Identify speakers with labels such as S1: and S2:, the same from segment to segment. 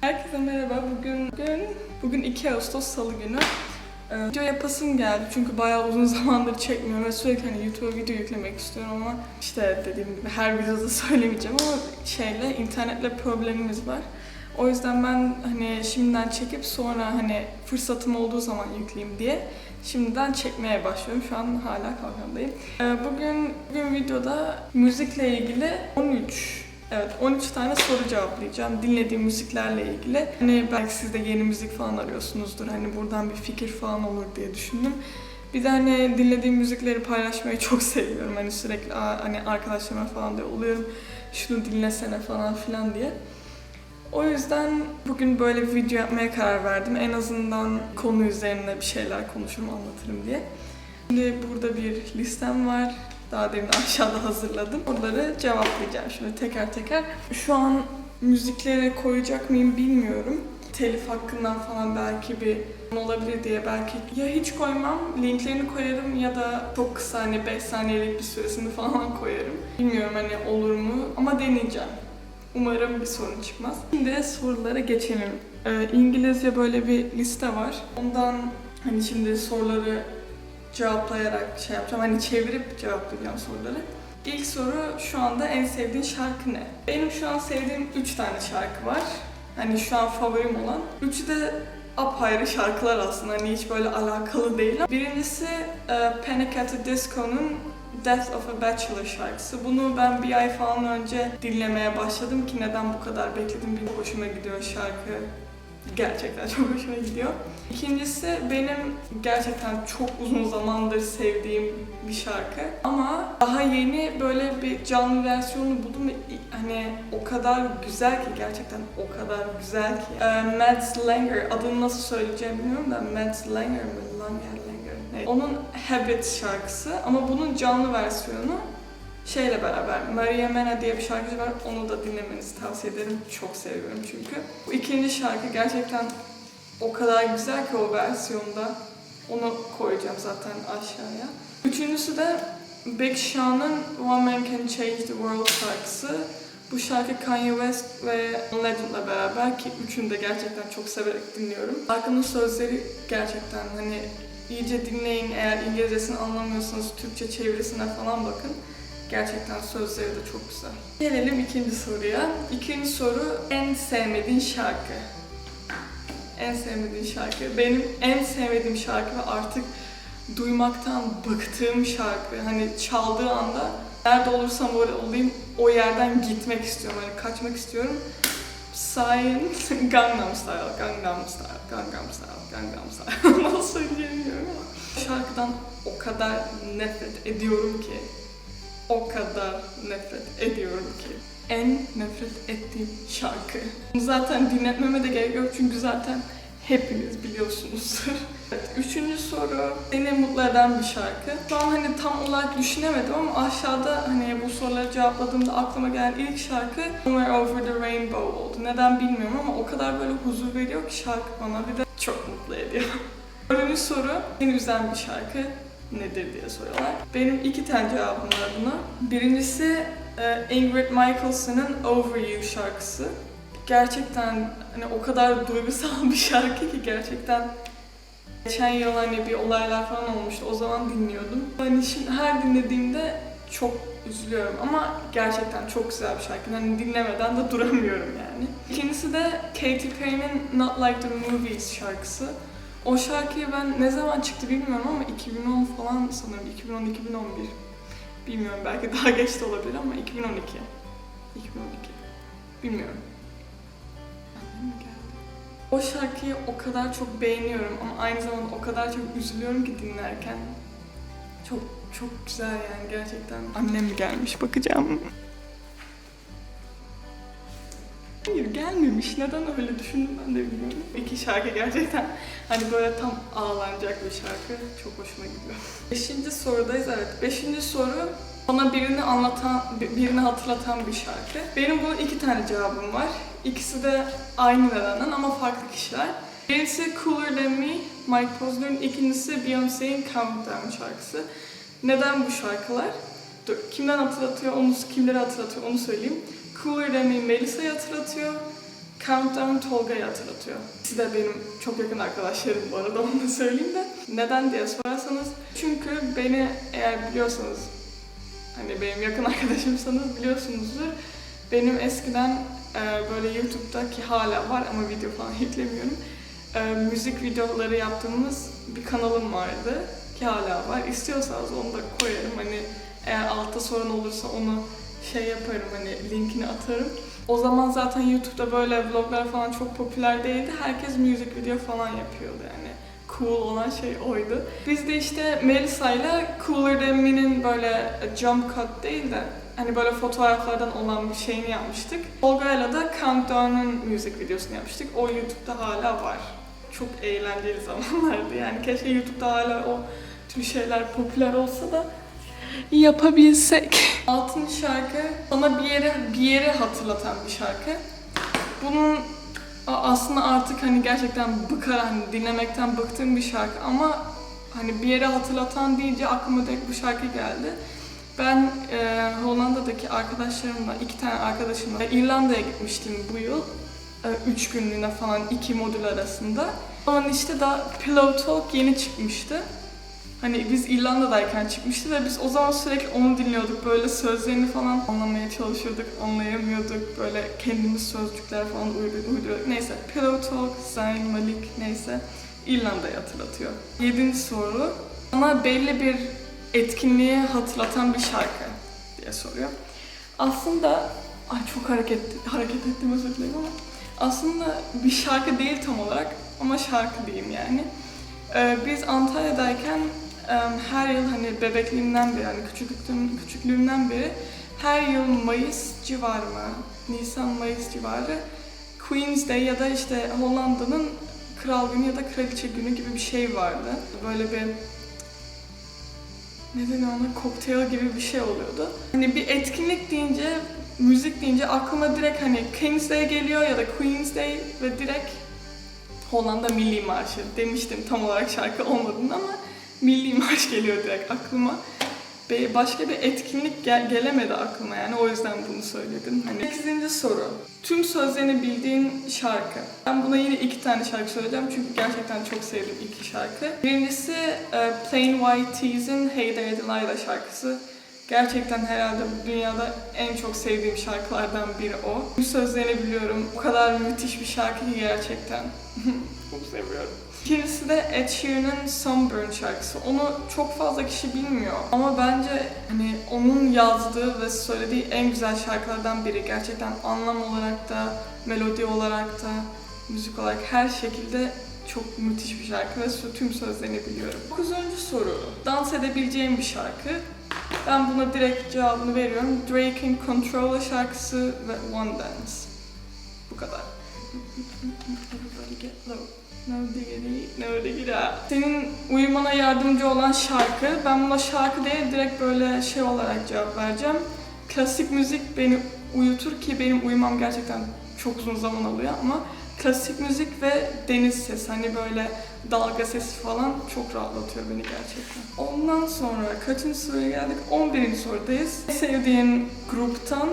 S1: Herkese merhaba. Bugün bugün bugün 2 Ağustos Salı günü. Ee, video yapasım geldi çünkü bayağı uzun zamandır çekmiyorum ve sürekli hani YouTube'a video yüklemek istiyorum ama işte dediğim gibi her videoda söylemeyeceğim ama şeyle internetle problemimiz var. O yüzden ben hani şimdiden çekip sonra hani fırsatım olduğu zaman yükleyeyim diye şimdiden çekmeye başlıyorum. Şu an hala kalkandayım. Ee, bugün bugün videoda müzikle ilgili 13 Evet 13 tane soru cevaplayacağım dinlediğim müziklerle ilgili. Hani belki siz de yeni müzik falan arıyorsunuzdur. Hani buradan bir fikir falan olur diye düşündüm. Bir de hani dinlediğim müzikleri paylaşmayı çok seviyorum. Hani sürekli "Aa, hani arkadaşlarıma falan da oluyorum. Şunu dinlesene falan filan diye. O yüzden bugün böyle bir video yapmaya karar verdim. En azından konu üzerine bir şeyler konuşurum, anlatırım diye. Şimdi burada bir listem var. Daha demin aşağıda hazırladım. Onları cevaplayacağım şimdi teker teker. Şu an müzikleri koyacak mıyım bilmiyorum. Telif hakkından falan belki bir olabilir diye belki ya hiç koymam, linklerini koyarım ya da çok kısa hani 5 saniyelik bir süresini falan koyarım. Bilmiyorum hani olur mu ama deneyeceğim. Umarım bir sorun çıkmaz. Şimdi sorulara geçelim. Ee, İngilizce böyle bir liste var. Ondan hani şimdi soruları cevaplayarak şey yapacağım. Hani çevirip cevaplayacağım soruları. İlk soru şu anda en sevdiğin şarkı ne? Benim şu an sevdiğim 3 tane şarkı var. Hani şu an favorim olan. Üçü de apayrı şarkılar aslında. Hani hiç böyle alakalı değil. Birincisi e, Panic at the Disco'nun Death of a Bachelor şarkısı. Bunu ben bir ay falan önce dinlemeye başladım ki neden bu kadar bekledim bir hoşuma gidiyor şarkı. Gerçekten çok hoşuma gidiyor. İkincisi benim gerçekten çok uzun zamandır sevdiğim bir şarkı. Ama daha yeni böyle bir canlı versiyonu buldum ve hani o kadar güzel ki gerçekten o kadar güzel ki. Ee, Mads Langer adını nasıl söyleyeceğim bilmiyorum da Mads Langer mi? Langer Langer. Ne? Onun Habit şarkısı ama bunun canlı versiyonu şeyle beraber Maria Mena diye bir şarkıcı var. Onu da dinlemenizi tavsiye ederim. Çok seviyorum çünkü. Bu ikinci şarkı gerçekten o kadar güzel ki o versiyonda. Onu koyacağım zaten aşağıya. Üçüncüsü de Big Sean'ın One Man Can Change the World şarkısı. Bu şarkı Kanye West ve Legend'la beraber ki üçünü de gerçekten çok severek dinliyorum. Şarkının sözleri gerçekten hani iyice dinleyin eğer İngilizcesini anlamıyorsanız Türkçe çevirisine falan bakın. Gerçekten sözleri de çok güzel. Gelelim ikinci soruya. İkinci soru en sevmediğin şarkı. En sevmediğin şarkı. Benim en sevmediğim şarkı ve artık duymaktan bıktığım şarkı. Hani çaldığı anda nerede olursam olayım o yerden gitmek istiyorum. Hani kaçmak istiyorum. Psy'ın Gangnam Style, Gangnam Style, Gangnam Style, Gangnam Style. Nasıl söyleyemiyorum ama. Şarkıdan o kadar nefret ediyorum ki o kadar nefret ediyorum ki. En nefret ettiğim şarkı. Zaten dinletmeme de gerek yok çünkü zaten hepiniz biliyorsunuzdur. Üçüncü soru beni mutlu eden bir şarkı. Şu an hani tam olarak düşünemedim ama aşağıda hani bu soruları cevapladığımda aklıma gelen ilk şarkı Somewhere Over the Rainbow oldu. Neden bilmiyorum ama o kadar böyle huzur veriyor ki şarkı bana bir de çok mutlu ediyor. Dördüncü soru beni üzen bir şarkı nedir diye soruyorlar. Benim iki tane cevabım var buna. Birincisi e, Ingrid Michaelson'ın Over You şarkısı. Gerçekten hani o kadar duygusal bir şarkı ki gerçekten geçen yıl hani bir olaylar falan olmuştu. O zaman dinliyordum. Hani şimdi her dinlediğimde çok üzülüyorum ama gerçekten çok güzel bir şarkı. Hani dinlemeden de duramıyorum yani. İkincisi de Katy Perry'nin Not Like the Movies şarkısı. O şarkıyı ben ne zaman çıktı bilmiyorum ama 2010 falan sanırım. 2010-2011. Bilmiyorum belki daha geç de olabilir ama 2012. 2012. Bilmiyorum. O şarkıyı o kadar çok beğeniyorum ama aynı zamanda o kadar çok üzülüyorum ki dinlerken. Çok çok güzel yani gerçekten. Annem mi gelmiş bakacağım. Hayır gelmemiş. Neden öyle düşündüm ben de bilmiyorum. İki şarkı gerçekten hani böyle tam ağlanacak bir şarkı. Çok hoşuma gidiyor. Beşinci sorudayız evet. Beşinci soru bana birini anlatan, birini hatırlatan bir şarkı. Benim bunun iki tane cevabım var. İkisi de aynı nedenden ama farklı kişiler. Birisi Cooler Than Me, Mike Posner'ın. ikincisi Beyoncé'in Countdown şarkısı. Neden bu şarkılar? Dur, kimden hatırlatıyor, onu, kimleri hatırlatıyor onu söyleyeyim. Cooler Than Me Melisa'yı hatırlatıyor. Countdown Tolga'yı hatırlatıyor. İkisi de benim çok yakın arkadaşlarım bu arada onu da söyleyeyim de. Neden diye sorarsanız çünkü beni eğer biliyorsanız hani benim yakın arkadaşımsanız biliyorsunuzdur. Benim eskiden e, böyle YouTube'da ki hala var ama video falan yüklemiyorum. E, müzik videoları yaptığımız bir kanalım vardı ki hala var. İstiyorsanız onu da koyarım. Hani eğer altta sorun olursa onu şey yaparım hani linkini atarım. O zaman zaten YouTube'da böyle vloglar falan çok popüler değildi. Herkes müzik video falan yapıyordu yani. Cool olan şey oydu. Biz de işte Melisa'yla Cooler Than Me'nin böyle jump cut değil de hani böyle fotoğraflardan olan bir şeyini yapmıştık. Olga'yla da Countdown'un müzik videosunu yapmıştık. O YouTube'da hala var. Çok eğlenceli zamanlardı yani. Keşke YouTube'da hala o tür şeyler popüler olsa da yapabilsek. Altıncı şarkı bana bir yere bir yere hatırlatan bir şarkı. Bunun aslında artık hani gerçekten bıkar hani dinlemekten bıktığım bir şarkı ama hani bir yere hatırlatan deyince aklıma direkt bu şarkı geldi. Ben e, Hollanda'daki arkadaşlarımla, iki tane arkadaşımla İrlanda'ya gitmiştim bu yıl. E, üç günlüğüne falan iki modül arasında. O zaman işte daha Pillow Talk yeni çıkmıştı. Hani biz İrlanda'dayken çıkmıştı ve biz o zaman sürekli onu dinliyorduk. Böyle sözlerini falan anlamaya çalışıyorduk, anlayamıyorduk. Böyle kendimiz sözcükler falan uydur- uyduruyorduk. Neyse, Pillow Talk, Zayn Malik neyse İrlanda'yı hatırlatıyor. Yedinci soru. Bana belli bir etkinliği hatırlatan bir şarkı diye soruyor. Aslında, ay çok hareket, hareket ettim özür dilerim ama aslında bir şarkı değil tam olarak ama şarkı diyeyim yani. Ee, biz Antalya'dayken her yıl hani bebekliğimden beri, hani küçüklükten, küçüklüğümden beri her yıl Mayıs civarı mı, Nisan Mayıs civarı Queen's Day ya da işte Hollanda'nın Kral Günü ya da Kraliçe Günü gibi bir şey vardı. Böyle bir ne deniyor ona kokteyl gibi bir şey oluyordu. Hani bir etkinlik deyince, müzik deyince aklıma direkt hani King's Day geliyor ya da Queen's Day ve direkt Hollanda Milli Marşı demiştim tam olarak şarkı olmadığını ama Milli Marş geliyor direkt aklıma. Ve başka bir etkinlik gel- gelemedi aklıma yani o yüzden bunu söyledim. Hani 8. soru. Tüm sözlerini bildiğin şarkı. Ben buna yine iki tane şarkı söyleyeceğim çünkü gerçekten çok sevdim iki şarkı. Birincisi e, Plain White Tees'in Hey There Delilah şarkısı. Gerçekten herhalde dünyada en çok sevdiğim şarkılardan biri o. Bu sözlerini biliyorum. O kadar müthiş bir şarkı ki gerçekten. çok seviyorum. İkincisi de Ed Sheeran'ın Sunburn şarkısı. Onu çok fazla kişi bilmiyor. Ama bence hani onun yazdığı ve söylediği en güzel şarkılardan biri. Gerçekten anlam olarak da, melodi olarak da, müzik olarak her şekilde çok müthiş bir şarkı ve tüm sözlerini biliyorum. Dokuzuncu soru. Dans edebileceğim bir şarkı. Ben buna direkt cevabını veriyorum. Drake'in Controller şarkısı ve One Dance. Bu kadar. Everybody get low. No diggity. Senin uyumana yardımcı olan şarkı. Ben buna şarkı değil direkt böyle şey olarak cevap vereceğim. Klasik müzik beni uyutur ki benim uyumam gerçekten çok uzun zaman alıyor ama klasik müzik ve deniz sesi hani böyle dalga sesi falan çok rahatlatıyor beni gerçekten. Ondan sonra kaçıncı soruya geldik? 11. sorudayız. Sevdiğin gruptan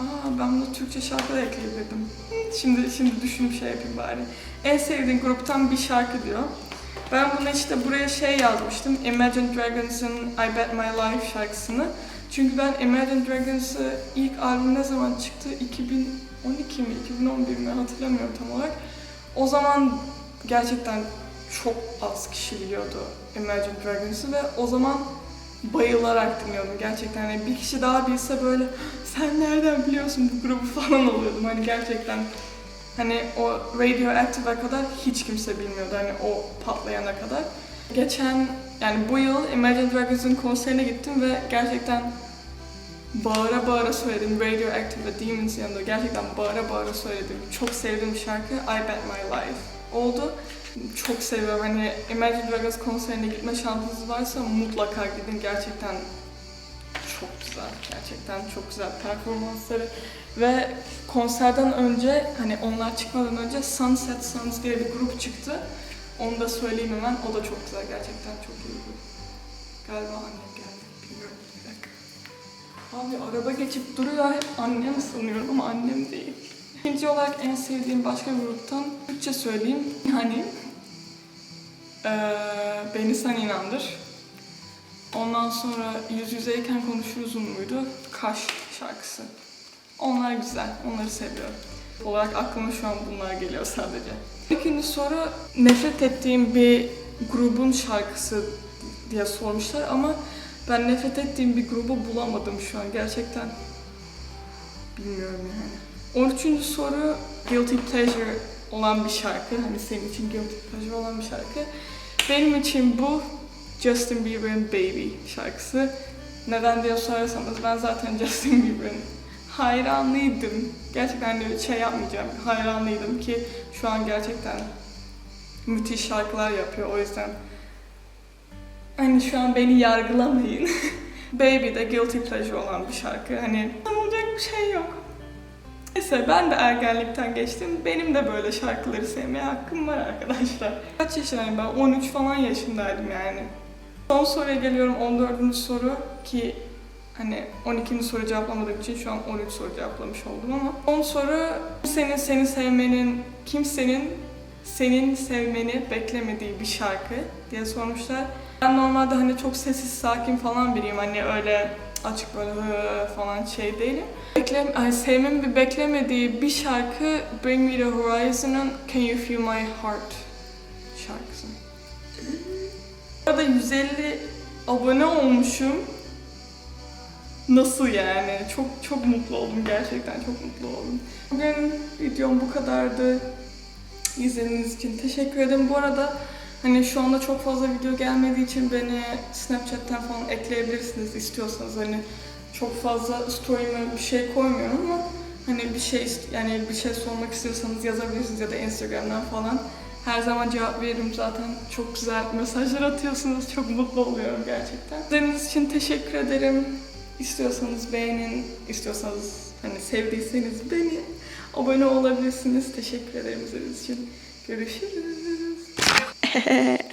S1: Aa ben bunu Türkçe şarkı da ekleyebilirdim. Şimdi şimdi düşünüp şey yapayım bari. En sevdiğin gruptan bir şarkı diyor. Ben bunu işte buraya şey yazmıştım. Imagine Dragons'ın I Bet My Life şarkısını. Çünkü ben Imagine Dragons'ı ilk albüm ne zaman çıktı? 2012 mi, 2011 mi hatırlamıyorum tam olarak. O zaman gerçekten çok az kişi biliyordu Imagine Dragons'ı ve o zaman bayılarak dinliyordum gerçekten. Yani bir kişi daha bilse böyle sen nereden biliyorsun bu grubu falan oluyordum. Hani gerçekten hani o Radioactive'a kadar hiç kimse bilmiyordu hani o patlayana kadar. Geçen yani bu yıl Imagine Dragons'ın konserine gittim ve gerçekten bağıra bağıra söyledim Radioactive ve Demons yanında gerçekten bağıra bağıra söyledim. Çok sevdiğim şarkı I Bet My Life oldu. Çok seviyorum. Hani Imagine Dragons konserine gitme şansınız varsa mutlaka gidin. Gerçekten çok güzel. Gerçekten çok güzel performansları. Ve konserden önce hani onlar çıkmadan önce Sunset Sons diye bir grup çıktı. Onu da söyleyeyim hemen. O da çok güzel. Gerçekten çok iyi bir. Galiba annem geldi. Bilmiyorum. Bir. Abi araba geçip duruyor. Hep annem sanıyorum ama annem değil. İkinci olarak en sevdiğim başka gruptan Türkçe söyleyeyim. Yani eee Beni Sen İnandır. Ondan sonra Yüz Yüzeyken Konuşuruz'un muydu? Kaş şarkısı. Onlar güzel, onları seviyorum. Olarak aklıma şu an bunlar geliyor sadece. İkinci soru nefret ettiğim bir grubun şarkısı diye sormuşlar ama ben nefret ettiğim bir grubu bulamadım şu an gerçekten. Bilmiyorum yani. 13. soru Guilty Pleasure olan bir şarkı. Hani senin için Guilty Pleasure olan bir şarkı. Benim için bu Justin Bieber'ın Baby şarkısı. Neden diye sorarsanız ben zaten Justin Bieber'ın hayranlıydım. Gerçekten hani şey yapmayacağım. Hayranlıydım ki şu an gerçekten müthiş şarkılar yapıyor. O yüzden hani şu an beni yargılamayın. Baby de guilty pleasure olan bir şarkı. Hani olacak bir şey yok. Neyse ben de ergenlikten geçtim. Benim de böyle şarkıları sevmeye hakkım var arkadaşlar. Kaç yaşındayım ben? 13 falan yaşındaydım yani. Son soruya geliyorum 14. soru ki hani 12. soru cevaplamadığım için şu an 13 soru cevaplamış oldum ama son soru kimsenin seni sevmenin kimsenin senin sevmeni beklemediği bir şarkı diye sormuşlar. Ben normalde hani çok sessiz sakin falan biriyim hani öyle açık böyle hı falan şey değilim. Beklem ay sevmemin bir beklemediği bir şarkı Bring Me The Horizon'ın Can You Feel My Heart şarkısı. Burada 150 abone olmuşum. Nasıl yani? Çok çok mutlu oldum gerçekten çok mutlu oldum. Bugün videom bu kadardı. İzlediğiniz için teşekkür ederim. Bu arada hani şu anda çok fazla video gelmediği için beni Snapchat'ten falan ekleyebilirsiniz istiyorsanız. Hani çok fazla story'ime bir şey koymuyorum ama hani bir şey yani bir şey sormak istiyorsanız yazabilirsiniz ya da Instagram'dan falan. Her zaman cevap veririm zaten. Çok güzel mesajlar atıyorsunuz. Çok mutlu oluyorum gerçekten. İzlediğiniz için teşekkür ederim. İstiyorsanız beğenin, istiyorsanız hani sevdiyseniz beni abone olabilirsiniz. Teşekkür ederim izlediğiniz için. Görüşürüz.